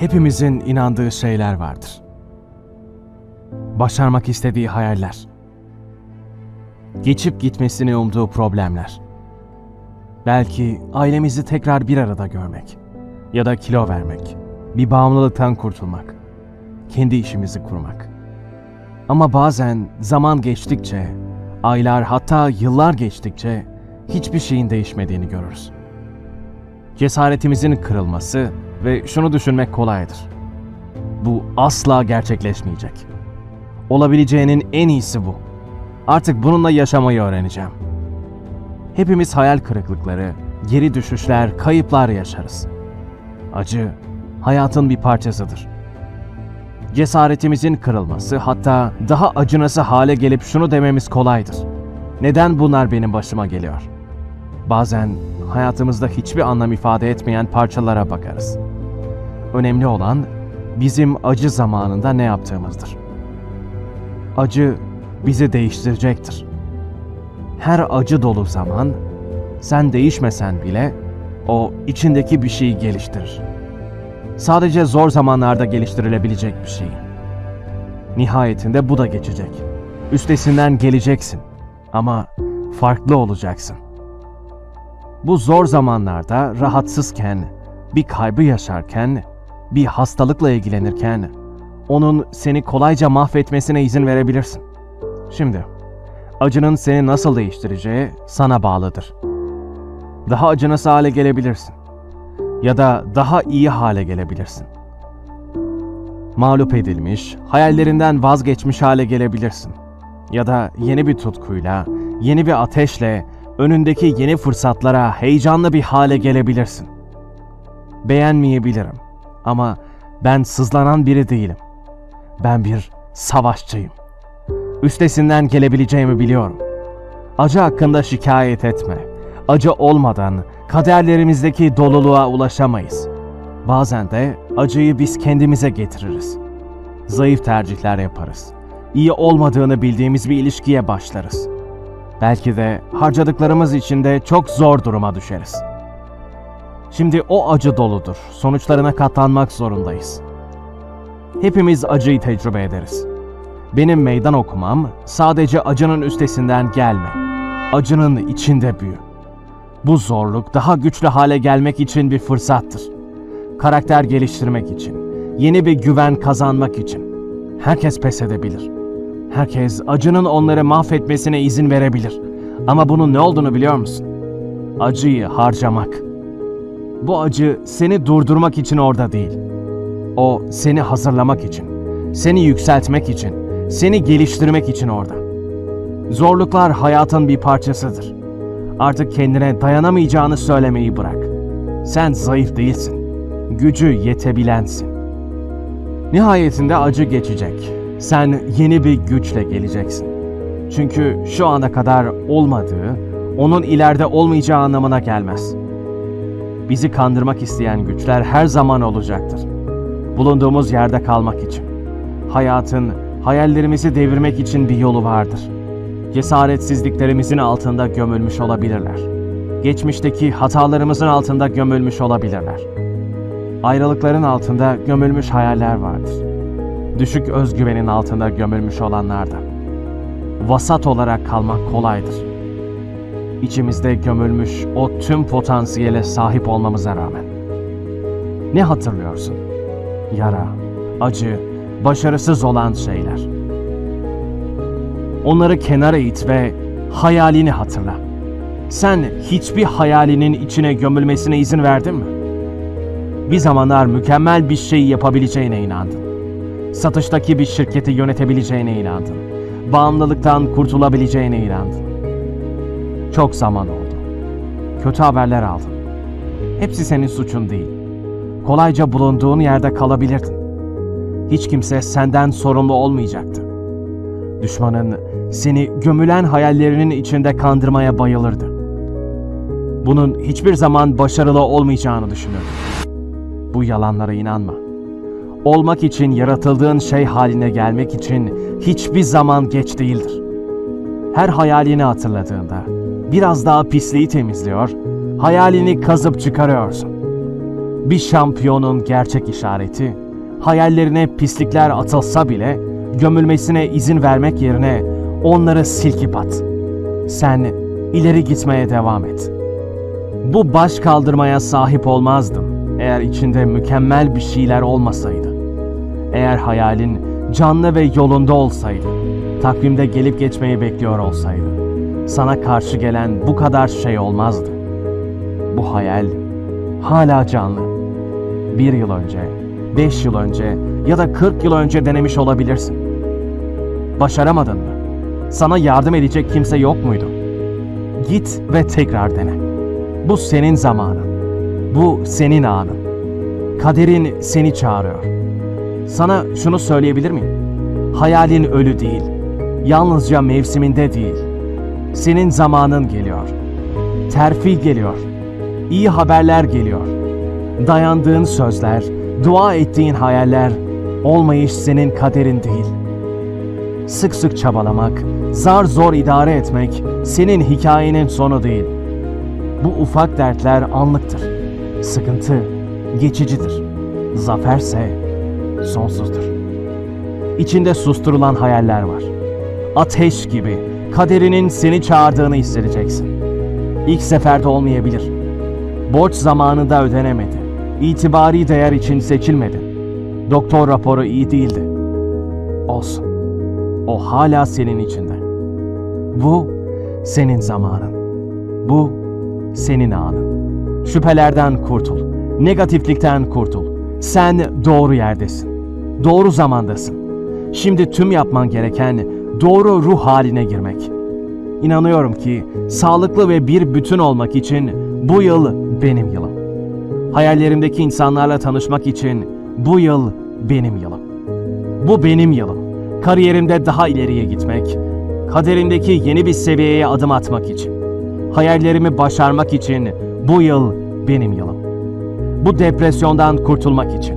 Hepimizin inandığı şeyler vardır. Başarmak istediği hayaller. Geçip gitmesini umduğu problemler. Belki ailemizi tekrar bir arada görmek ya da kilo vermek, bir bağımlılıktan kurtulmak, kendi işimizi kurmak. Ama bazen zaman geçtikçe, aylar hatta yıllar geçtikçe hiçbir şeyin değişmediğini görürüz. Cesaretimizin kırılması ve şunu düşünmek kolaydır. Bu asla gerçekleşmeyecek. Olabileceğinin en iyisi bu. Artık bununla yaşamayı öğreneceğim. Hepimiz hayal kırıklıkları, geri düşüşler, kayıplar yaşarız. Acı hayatın bir parçasıdır. Cesaretimizin kırılması hatta daha acınası hale gelip şunu dememiz kolaydır. Neden bunlar benim başıma geliyor? Bazen hayatımızda hiçbir anlam ifade etmeyen parçalara bakarız. Önemli olan bizim acı zamanında ne yaptığımızdır. Acı bizi değiştirecektir. Her acı dolu zaman sen değişmesen bile o içindeki bir şeyi geliştirir. Sadece zor zamanlarda geliştirilebilecek bir şey. Nihayetinde bu da geçecek. Üstesinden geleceksin ama farklı olacaksın. Bu zor zamanlarda rahatsızken, bir kaybı yaşarken, bir hastalıkla ilgilenirken onun seni kolayca mahvetmesine izin verebilirsin. Şimdi acının seni nasıl değiştireceği sana bağlıdır. Daha acınası hale gelebilirsin ya da daha iyi hale gelebilirsin. Mağlup edilmiş, hayallerinden vazgeçmiş hale gelebilirsin. Ya da yeni bir tutkuyla, yeni bir ateşle önündeki yeni fırsatlara heyecanlı bir hale gelebilirsin. Beğenmeyebilirim ama ben sızlanan biri değilim. Ben bir savaşçıyım. Üstesinden gelebileceğimi biliyorum. Acı hakkında şikayet etme. Acı olmadan kaderlerimizdeki doluluğa ulaşamayız. Bazen de acıyı biz kendimize getiririz. Zayıf tercihler yaparız. İyi olmadığını bildiğimiz bir ilişkiye başlarız. Belki de harcadıklarımız için de çok zor duruma düşeriz. Şimdi o acı doludur. Sonuçlarına katlanmak zorundayız. Hepimiz acıyı tecrübe ederiz. Benim meydan okumam sadece acının üstesinden gelme. Acının içinde büyü. Bu zorluk daha güçlü hale gelmek için bir fırsattır. Karakter geliştirmek için, yeni bir güven kazanmak için. Herkes pes edebilir. Herkes acının onları mahvetmesine izin verebilir. Ama bunun ne olduğunu biliyor musun? Acıyı harcamak. Bu acı seni durdurmak için orada değil. O seni hazırlamak için, seni yükseltmek için, seni geliştirmek için orada. Zorluklar hayatın bir parçasıdır. Artık kendine dayanamayacağını söylemeyi bırak. Sen zayıf değilsin. Gücü yetebilensin. Nihayetinde acı geçecek. Sen yeni bir güçle geleceksin. Çünkü şu ana kadar olmadığı, onun ileride olmayacağı anlamına gelmez. Bizi kandırmak isteyen güçler her zaman olacaktır. Bulunduğumuz yerde kalmak için. Hayatın hayallerimizi devirmek için bir yolu vardır. Cesaretsizliklerimizin altında gömülmüş olabilirler. Geçmişteki hatalarımızın altında gömülmüş olabilirler. Ayrılıkların altında gömülmüş hayaller vardır. Düşük özgüvenin altında gömülmüş olanlar da. Vasat olarak kalmak kolaydır. İçimizde gömülmüş o tüm potansiyele sahip olmamıza rağmen. Ne hatırlıyorsun? Yara, acı, başarısız olan şeyler. Onları kenara it ve hayalini hatırla. Sen hiçbir hayalinin içine gömülmesine izin verdin mi? Bir zamanlar mükemmel bir şey yapabileceğine inandın. Satıştaki bir şirketi yönetebileceğine inandın. Bağımlılıktan kurtulabileceğine inandın. Çok zaman oldu. Kötü haberler aldın. Hepsi senin suçun değil. Kolayca bulunduğun yerde kalabilirdin. Hiç kimse senden sorumlu olmayacaktı. Düşmanın seni gömülen hayallerinin içinde kandırmaya bayılırdı. Bunun hiçbir zaman başarılı olmayacağını düşünürdü. Bu yalanlara inanma. Olmak için yaratıldığın şey haline gelmek için hiçbir zaman geç değildir. Her hayalini hatırladığında biraz daha pisliği temizliyor, hayalini kazıp çıkarıyorsun. Bir şampiyonun gerçek işareti, hayallerine pislikler atılsa bile gömülmesine izin vermek yerine onları silkip at. Sen ileri gitmeye devam et. Bu baş kaldırmaya sahip olmazdım eğer içinde mükemmel bir şeyler olmasaydı. Eğer hayalin canlı ve yolunda olsaydı, takvimde gelip geçmeyi bekliyor olsaydı, sana karşı gelen bu kadar şey olmazdı. Bu hayal hala canlı. Bir yıl önce, beş yıl önce ya da kırk yıl önce denemiş olabilirsin. Başaramadın mı? Sana yardım edecek kimse yok muydu? Git ve tekrar dene. Bu senin zamanın. Bu senin anın. Kaderin seni çağırıyor. Sana şunu söyleyebilir miyim? Hayalin ölü değil. Yalnızca mevsiminde değil. Senin zamanın geliyor. Terfi geliyor. İyi haberler geliyor. Dayandığın sözler, dua ettiğin hayaller, olmayış senin kaderin değil. Sık sık çabalamak, zar zor idare etmek senin hikayenin sonu değil. Bu ufak dertler anlıktır. Sıkıntı geçicidir. Zaferse sonsuzdur. İçinde susturulan hayaller var. Ateş gibi kaderinin seni çağırdığını hissedeceksin. İlk seferde olmayabilir. Borç zamanında ödenemedi. İtibari değer için seçilmedin. Doktor raporu iyi değildi. Olsun. O hala senin içinde. Bu senin zamanın. Bu senin anın. Şüphelerden kurtul. Negatiflikten kurtul. Sen doğru yerdesin. Doğru zamandasın. Şimdi tüm yapman gereken doğru ruh haline girmek. İnanıyorum ki sağlıklı ve bir bütün olmak için bu yıl benim yılım. Hayallerimdeki insanlarla tanışmak için bu yıl benim yılım. Bu benim yılım. Kariyerimde daha ileriye gitmek, kaderimdeki yeni bir seviyeye adım atmak için. Hayallerimi başarmak için bu yıl benim yılım. Bu depresyondan kurtulmak için,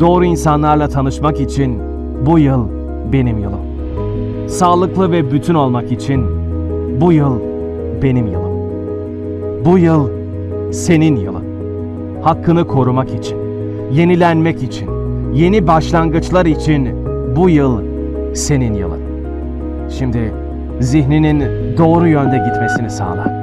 doğru insanlarla tanışmak için bu yıl benim yılım. Sağlıklı ve bütün olmak için bu yıl benim yılım. Bu yıl senin yılın. Hakkını korumak için, yenilenmek için, yeni başlangıçlar için bu yıl senin yılın. Şimdi zihninin doğru yönde gitmesini sağla.